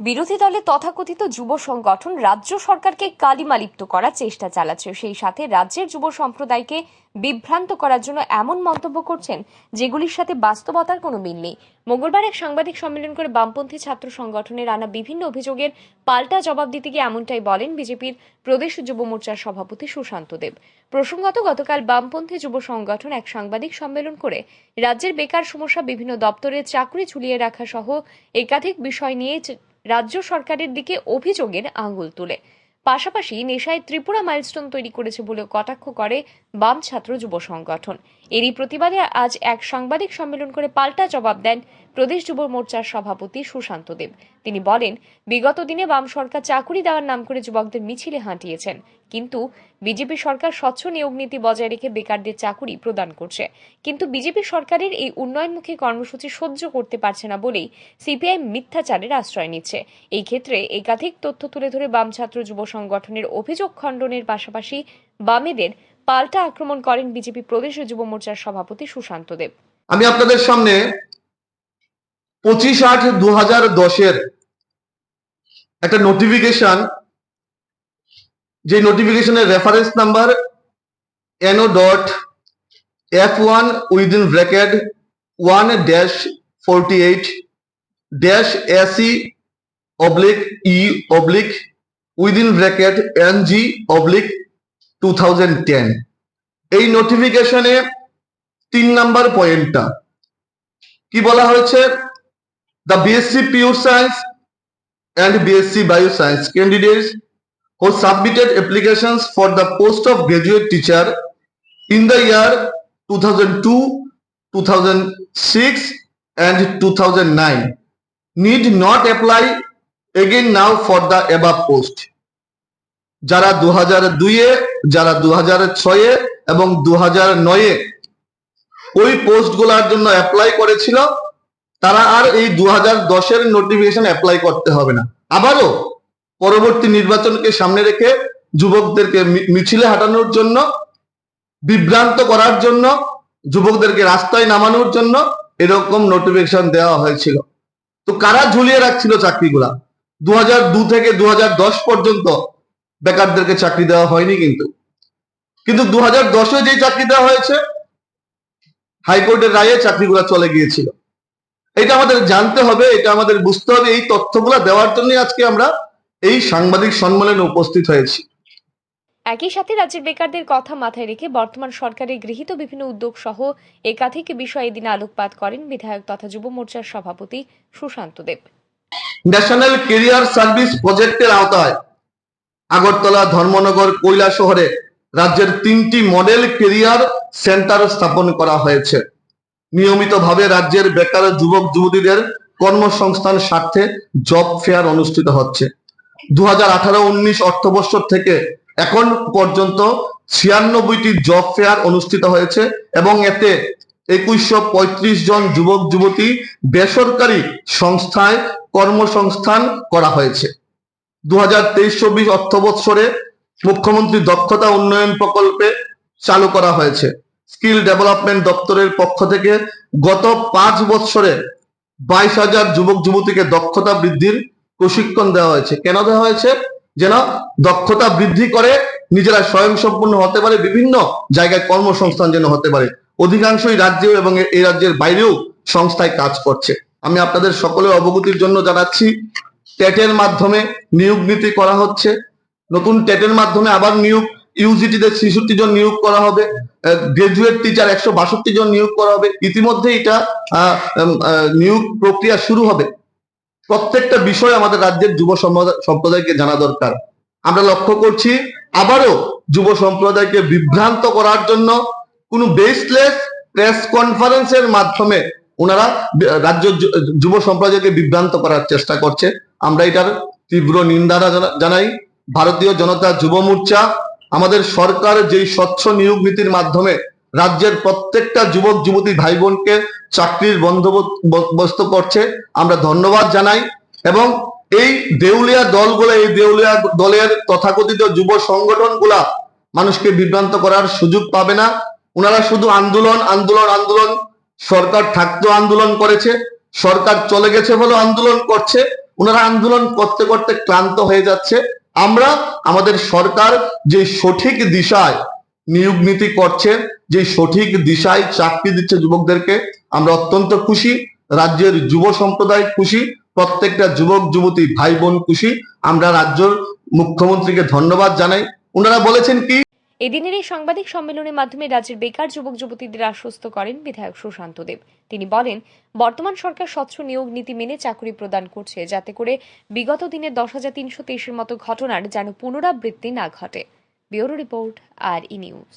বিরোধী দলের তথাকথিত যুব সংগঠন রাজ্য সরকারকে কালিমালিপ্ত করার চেষ্টা চালাচ্ছে। সেই সাথে রাজ্যের যুব সম্প্রদায়কে বিভ্রান্ত করার জন্য এমন মন্তব্য করছেন যেগুলির সাথে বাস্তবতার কোনো মিল নেই। মঙ্গলবার এক সাংবাদিক সম্মেলন করে বামপন্থী ছাত্র সংগঠনের আনা বিভিন্ন অভিযোগের পাল্টা জবাব দিতে গিয়ে এমনটাই বলেন বিজেপির প্রদেশ যুব মোর্চার সভাপতি সুশান্ত দেব। প্রসঙ্গত, গতকাল বামপন্থী যুব সংগঠন এক সাংবাদিক সম্মেলন করে রাজ্যের বেকার সমস্যা বিভিন্ন দপ্তরে চাকরি ঝুলিয়ে রাখা সহ একাধিক বিষয় নিয়ে রাজ্য সরকারের দিকে অভিযোগের আঙুল তুলে। পাশাপাশি নেশায় ত্রিপুরা মাইলস্টোন তৈরি করেছে বলে কটাক্ষ করে বাম ছাত্র যুব সংগঠন। এরই প্রতিবাদে আজ এক সাংবাদিক সম্মেলন করে পাল্টা জবাব দেন প্রদেশ যুব মোর্চার সভাপতি সুশান্ত দেব। তিনি বলেন, বিগত দিনে বাম সরকার চাকুরি দেওয়ার নাম করে যুবকদের মিছিলে হাঁটিয়েছেন, কিন্তু বিজেপি সরকার স্বচ্ছ নিয়োগ নীতি বজায় রেখে বেকারদের চাকুরি প্রদান করছে। কিন্তু বিজেপি সরকারের এই উন্নয়নমুখী কর্মসূচি সহ্য করতে পারছে না বলেই সিপিআই মিথ্যাচারের আশ্রয় নিচ্ছে। এই ক্ষেত্রে একাধিক তথ্য তুলে ধরে বাম ছাত্র যুব সংগঠনের অভিযোগ খণ্ডনের পাশাপাশি বামেদের পাল্টা আক্রমণ করেন বিজেপি প্রদেশ যুব মোর্চার সভাপতি সুশান্ত দেব। আমি আপনাদের সামনে পঁচিশ আট দু হাজার দশের একটা নোটিফিকেশন যে নোটিফিকেশনের reference number NO dot F one within bracket one dash forty eight dash AC oblique E oblique within bracket N G oblique two thousand ten এই নোটিফিকেশনে তিন নাম্বার পয়েন্টটা কি বলা হয়েছে? BSc pure science and BSc bio science candidates who submitted applications for the post of graduate teacher in the year 2002, 2006 and 2009 need not apply again now for the above post. যারা দু হাজার দুইয়ে যারা দু হাজার ছয়ে এবং দু হাজার নয়ে ওই পোস্টগুলোর জন্য অ্যাপ্লাই করেছিল তারা আর এই দু হাজার দশের নোটিফিকেশন অ্যাপ্লাই করতে হবে না। আবারও পরবর্তী নির্বাচনকে সামনে রেখে যুবকদেরকে মিছিলে হাঁটানোর জন্য, বিভ্রান্ত করার জন্য, যুবকদেরকে রাস্তায় নামানোর জন্য এরকম নোটিফিকেশন দেওয়া হয়েছিল। তো কারা ঝুলিয়ে রাখছিল চাকরিগুলা? দু হাজার দু থেকে দু হাজার দশ পর্যন্ত বেকারদেরকে চাকরি দেওয়া হয়নি কিন্তু। কিন্তু দু হাজার দশে যে চাকরি দেওয়া হয়েছে, হাইকোর্টের রায়ে চাকরিগুলা চলে গিয়েছিল। এটা আমাদের জানতে হবে এটা আমাদের বুঝতে হবে এই তথ্যগুলো দেওয়ার জন্য আজকে আমরা এই সাংবাদিক সম্মেলনে উপস্থিত হয়েছি। একই সাথে রাজ্যের বেকারদের কথা মাথায় রেখে বর্তমান সরকারের গৃহীত বিভিন্ন উদ্যোগ সহ একাধিক বিষয়ে এদিন আলোকপাত করেন বিধায়ক তথা যুব মোর্চার সভাপতি Sushanta Deb. National career service প্রজেক্টের আওতায় আগরতলা ধর্মনগর কৈলা শহরে রাজ্যের তিনটি মডেল কেরিয়ার সেন্টার স্থাপন করা হয়েছে। নিয়মিতভাবে রাজ্যের বেকার যুবক যুবতীদের কর্মসংস্থান স্বার্থে জব ফেয়ার অনুষ্ঠিত হচ্ছে। দু হাজার আঠারো উনিশ অর্থবর্ষ থেকে এখন পর্যন্ত ছিয়ানব্বইটি জব ফেয়ার অনুষ্ঠিত হয়েছে এবং এতে একুশশো জন যুবক যুবতী বেসরকারি সংস্থায় কর্মসংস্থান করা হয়েছে। দু হাজার তেইশ চব্বিশ অর্থবৎসরে মুখ্যমন্ত্রী দক্ষতা উন্নয়ন প্রকল্পে চালু করা হয়েছে। স্কিল ডেভেলপমেন্ট দপ্তরের পক্ষ থেকে গত পাঁচ বছরে বাইশ হাজার যুবক যুবতীকে দক্ষতা বৃদ্ধির প্রশিক্ষণ দেওয়া হয়েছে। কেন দেওয়া হয়েছে? যেন দক্ষতা বৃদ্ধি করে নিজেরা স্বয়ংসম্পূর্ণ হতে পারে, বিভিন্ন জায়গায় কর্মসংস্থান যেন হতে পারে। অধিকাংশই রাজ্যেও এবং এই রাজ্যের বাইরেও সংস্থায় কাজ করছে। আমি আপনাদের সকলের অবগতির জন্য জানাচ্ছি, টেটের মাধ্যমে নিয়োগ নীতি করা হচ্ছে। নতুন টেটের মাধ্যমে আবার নিয়োগ ইউজিটিতে ছেষট্টি জন নিয়োগ করা হবে গ্রাজুয়েট টিচার একশো বাষট্টি জন নিয়োগ করা হবে ইতিমধ্যে এটা নিয়োগ প্রক্রিয়া শুরু হবে। প্রত্যেকটা বিষয় আমাদের রাজ্যের যুব সম্প্রদায়- সম্প্রদায়কে জানা দরকার। আমরা লক্ষ্য করছি, আবারও যুব সম্প্রদায়কে বিভ্রান্ত করার জন্য কোনো বেসলেস প্রেস কনফারেন্সের মাধ্যমে ওনারা রাজ্য যুব সম্প্রদায়কে বিভ্রান্ত করার চেষ্টা করছে। আমরা এটার তীব্র নিন্দা জানা- জানাই। ভারতীয় জনতা যুব মোর্চা আমাদের সরকার যেই স্বচ্ছ নিয়োগ নীতির মাধ্যমে রাজ্যের প্রত্যেকটা যুবক, যুবতী ভাই বোনকে চাকরির বন্দোবস্ত করছে, আমরা ধন্যবাদ জানাই এবং এই দেউলিয়া দলগুলো, এই দেউলিয়া দলের তথাকথিত যুব সংগঠনগুলা মানুষকে বিভ্রান্ত করার সুযোগ পাবে না। ওনারা শুধু আন্দোলন আন্দোলন আন্দোলন, সরকার থাকতেও আন্দোলন করেছে, সরকার চলে গেছে বলে আন্দোলন করছে, ওনারা আন্দোলন করতে করতে ক্লান্ত হয়ে যাচ্ছে। আমরা আমাদের সরকার যে সঠিক দিশায় নিয়োগ নীতি করছে, যে সঠিক দিশায় চাকরি দিচ্ছে যুবকদেরকে, আমরা অত্যন্ত খুশি। রাজ্যের যুব সম্প্রদায় খুশি, প্রত্যেকটা যুবক, যুবতী ভাই বোন খুশি। আমরা রাজ্যের মুখ্যমন্ত্রীকে ধন্যবাদ জানাই। ওনারা বলেছেন কি? এদিনের এই সাংবাদিক সম্মেলনের মাধ্যমে রাজ্যের বেকার যুবক যুবতীদের আশ্বস্ত করেন বিধায়ক সুশান্ত দেব। তিনি বলেন, বর্তমান সরকার স্বচ্ছ নিয়োগ নীতি মেনে চাকরি প্রদান করছে, যাতে করে বিগত দিনে দশ হাজার তিনশো তেইশের মতো ঘটনার যেন পুনরাবৃত্তি না ঘটে। ব্যুরো রিপোর্ট, আর ই নিউজ।